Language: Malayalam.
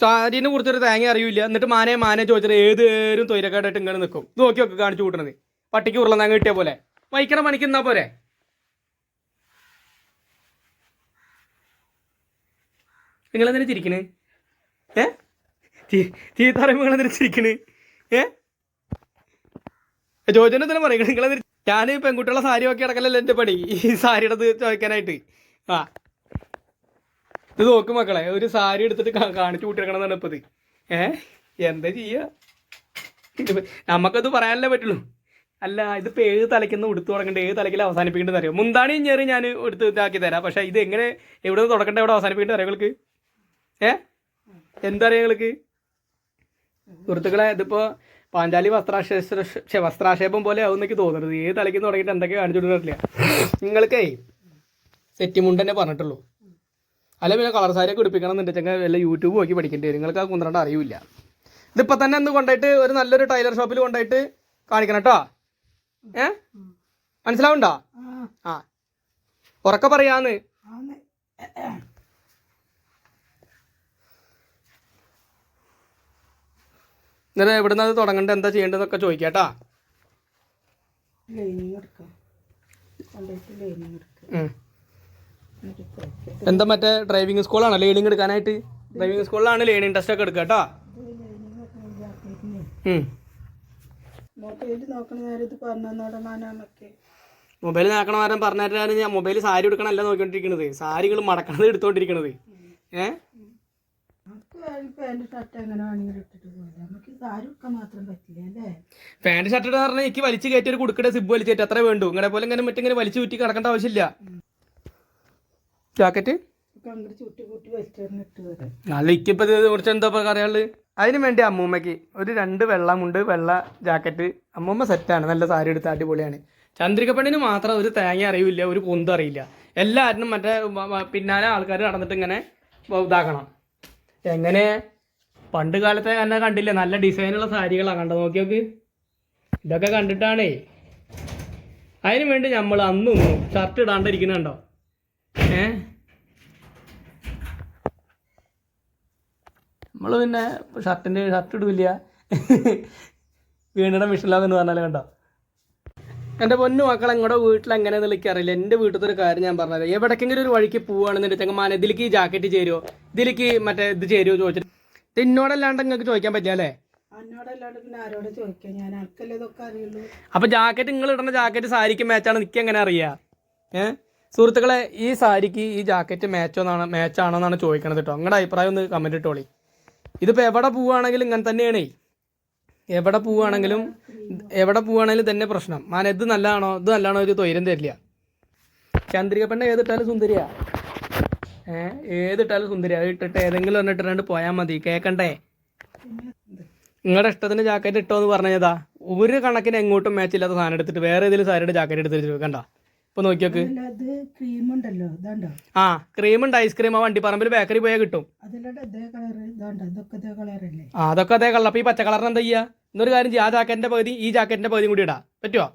സാരീനെ കുറിച്ചൊരു തേങ്ങ അറിയില്ല. എന്നിട്ട് മാനെ മാനെ ചോദിച്ചിട്ട് ഏതേരും തൊയിലക്കാടായിട്ട് ഇങ്ങനെ നിൽക്കും നോക്കി നോക്കി കാണിച്ചു കൂട്ടണത്. പട്ടിക്ക് ഉരുള തേങ്ങ കിട്ടിയ പോലെ. വൈക്കണ പണിക്ക് എന്നാ പോരെ? നിങ്ങളെന്തിനാ ചിരിക്കണ്? ഏ? ചീത്ത നിങ്ങൾ എന്തിനാ ചിരിക്കണ്? ഏ? ചോദിച്ചെന്നെ പറയുന്നത്? നിങ്ങൾ ഞാൻ പെൺകുട്ടികളെ സാരി നോക്കി അടക്കലല്ലേ എന്റെ പണി. ഈ സാരിയുടെ ചോദിക്കാനായിട്ട്. ആ. ഇത് നോക്ക് മക്കളെ ഒരു സാരി എടുത്തിട്ട് കാണിച്ചു കാണിച്ചു കൂട്ടിയെടുക്കണമെന്നാണ് ഇപ്പത്. ഏ? എന്താ ചെയ്യുക നമുക്കത് പറയാനല്ലേ പറ്റുള്ളൂ. അല്ല ഇതിപ്പോൾ ഏത് തലയ്ക്കുന്ന എടുത്തു തുടങ്ങേണ്ടത് ഏത് തലയ്ക്കിൽ അവസാനിപ്പിക്കേണ്ടത് അറിയാം? മുന്താണി ഞെറി ഞാൻ എടുത്ത് ഇതാക്കി തരാം. പക്ഷേ ഇത് എങ്ങനെ എവിടെ നിന്ന് തുടക്കേണ്ട എവിടെ അവസാനിപ്പിക്കേണ്ടത് അറിയാം നിങ്ങൾക്ക് ഏ? എന്താ അറിയാം നിങ്ങൾക്ക് സുഹൃത്തുക്കളെ ഇതിപ്പോൾ പാഞ്ചാലി വസ്ത്രാശേ വസ്ത്രാക്ഷേപം പോലെ ആവും എന്നൊക്കെ തോന്നുന്നത്. ഏത് തലയ്ക്ക് തുടങ്ങിയിട്ട് എന്തൊക്കെ കാണിച്ചു കൊടുക്കാറില്ല നിങ്ങൾക്കേ സെറ്റി മുണ്ട് തന്നെ പറഞ്ഞിട്ടുള്ളൂ. അല്ല പിന്നെ കളർ സാരിയൊക്കെ ഉടുപ്പിക്കണം എന്നുണ്ടെങ്കിൽ വല്ല യൂട്യൂബ് നോക്കി പഠിക്കേണ്ടി വരും. നിങ്ങൾക്ക് ആ കുന്ത്രണ്ട് അറിയില്ല. ഇതിപ്പോൾ തന്നെ ഒന്ന് കൊണ്ടായിട്ട് ഒരു നല്ലൊരു ടൈലർ ഷോപ്പിൽ കൊണ്ടായിട്ട് കാണിക്കണം കേട്ടോ ഏ? മനസ്സിലാവുണ്ടോ? ആ. ഉറക്കെ പറയാന്ന്. എന്നിട്ട് എവിടുന്ന് അത് തുടങ്ങേണ്ടത് എന്താ ചെയ്യേണ്ടതെന്നൊക്കെ ചോദിക്കാട്ടാ ലൈനിങ് എടുക്കാം. ലൈനിങ് എടുക്കാം. എന്താ മറ്റേ ഡ്രൈവിംഗ് സ്കൂളാണ് ലേണിംഗ് എടുക്കാനായിട്ട്? ഡ്രൈവിംഗ് സ്കൂളിലാണ് ലേണിംഗ് ടെസ്റ്റ് ഒക്കെ എടുക്കുക കേട്ടോ. മൊബൈൽ നോക്കണ നേരം ഇത് പറഞ്ഞു മാനാന്നൊക്കെ. മൊബൈൽ നോക്കണ നേരം പറഞ്ഞാൽ ഞാൻ മൊബൈൽ സാരി എടുക്കണമല്ല നോക്കിക്കൊണ്ടിരിക്കണത്. സാരികൾ മടക്കണത് എടുത്തോണ്ടിരിക്കണത്. ഏ? പാന്റ് ഷർട്ട് പറഞ്ഞാൽ എനിക്ക് വലിച്ചു കയറ്റി ഒരു കുടുക്കടെ സിബ് വലിച്ചേറ്റ് അത്ര വേണ്ടു. ഇങ്ങനെ പോലെ ഇങ്ങനെ മറ്റിങ്ങനെ വലിച്ചു ചുറ്റി കിടക്കേണ്ട ആവശ്യമില്ല. ജാക്കറ്റ്? അല്ല ഇക്കിപ്പത് കുറച്ച് എന്താ പറയാനുള്ളത് അതിന് വേണ്ടി അമ്മൂമ്മയ്ക്ക് ഒരു രണ്ട് വെള്ളമുണ്ട് വെള്ള ജാക്കറ്റ്. അമ്മൂമ്മ സെറ്റാണ് നല്ല സാരി എടുത്ത അടിപൊളിയാണ്. ചന്ദ്രിക പെണ്ണിന് മാത്രം ഒരു തേങ്ങ അറിയില്ല ഒരു പൊന്തും അറിയില്ല. എല്ലാവരും മറ്റേ പിന്നാലെ ആൾക്കാർ നടന്നിട്ട് ഇങ്ങനെ ഇതാക്കണം. എങ്ങനെ? പണ്ട് കാലത്തെ തന്നെ കണ്ടില്ല നല്ല ഡിസൈനുള്ള സാരികളാണ് കണ്ടത് നോക്കി നോക്ക്. ഇതൊക്കെ കണ്ടിട്ടാണേ. അതിനു വേണ്ടി നമ്മൾ അന്നും ഷർട്ട് ഇടാണ്ടിരിക്കുന്നുണ്ടോ? ഏ? നമ്മൾ പിന്നെ ഷർട്ടിന്റെ ഷർട്ട് ഇടില്ല വീണ്ടും മിഷനിലാകുന്നു പറഞ്ഞാൽ കണ്ടോ? എന്റെ പൊന്നു മക്കൾ എങ്ങോട്ടോ വീട്ടിൽ എങ്ങനെയാണെന്ന് എനിക്കറിയില്ല എന്റെ വീട്ടിലത്തെ ഒരു കാര്യം ഞാൻ പറഞ്ഞത് എവിടേക്കെങ്കിലും ഒരു വഴിക്ക് പോവുകയാണെന്ന് ചെങ്ങമാന ഇതിലേക്ക് ഈ ജാക്കറ്റ് ചേരുമോ ഇതിലേക്ക് മറ്റേ ഇത് ചേരുമോ ചോദിച്ചിട്ട്. എന്നോടല്ലാണ്ട് നിങ്ങൾക്ക് ചോദിക്കാൻ പറ്റില്ല അല്ലേ? അപ്പൊ പിന്നെ ആരോട് ചോദിക്കാം ഞാൻ ആൾക്കല്ലേ അറിയുള്ളൂ? അപ്പോൾ ജാക്കറ്റ് നിങ്ങൾ ഇടുന്ന ജാക്കറ്റ് സാരിക്ക് മാച്ചാണ് നിൽക്കുക എങ്ങനെ അറിയാ? ഏ? സുഹൃത്തുക്കളെ ഈ സാരിക്ക് ഈ ജാക്കറ്റ് മാച്ചോ എന്നാണ് മാച്ചാണോ എന്നാണ് ചോദിക്കണത് കേട്ടോ നിങ്ങളുടെ അഭിപ്രായം ഒന്ന് കമന്റ് ഇട്ടോളി. ഇതിപ്പോൾ എവിടെ പോവുകയാണെങ്കിലും ഇങ്ങനെ തന്നെയാണ്. എവിടെ പോവുകയാണെങ്കിലും എവിടെ പോവുകയാണെങ്കിലും തന്നെ പ്രശ്നം. മാന ഇത് നല്ലതാണോ? ഇത് നല്ലതാണോ ഒരു തൊയിരം തരില്ല. ചന്ദ്രിക പെണ്ണ ഏതിട്ടാലും സുന്ദരിയാ. ഏ ഏതിട്ടാലും സുന്ദരിയാ. ഇട്ടിട്ട് ഏതെങ്കിലും ഒരെണ്ണം ഇട്ടിട്ട് പോയാൽ മതി. കേൾക്കണ്ടേ നിങ്ങളുടെ ഇഷ്ടത്തിന് ജാക്കറ്റ് ഇട്ടോ എന്ന് പറഞ്ഞതാ. ഒരു കണക്കിന് എങ്ങോട്ടും മാച്ച് ഇല്ലാത്ത സാധനം എടുത്തിട്ട് വേറെ ഏതെങ്കിലും സാരിയുടെ ജാക്കറ്റ് എടുത്തിട്ട് കണ്ട? ഇപ്പൊ നോക്കിയോക്ക്. ക്രീം ഉണ്ടല്ലോ ഇതാണ്ടോ? ആ ക്രീം ഉണ്ട് ഐസ്ക്രീം ആ വണ്ടിപ്പറമ്പിൽ ബേക്കറി പോയാൽ കിട്ടും. അതിലൂടെ ഇതേ കളർ ഇതാണ്ടോ? ഇതൊക്കെ ഇതേ കളറല്ലേ ആ അതൊക്കെ അതേ കളർ അപ്പൊ ഈ പച്ച കളറിന് എന്താ ചെയ്യാ? എന്നൊരു കാര്യം ചെയ്യാം ആ ജാക്കറ്റിന്റെ പകുതി ഈ ജാക്കറ്റിന്റെ പകുതി കൂടി ഇടാ. പറ്റുമോ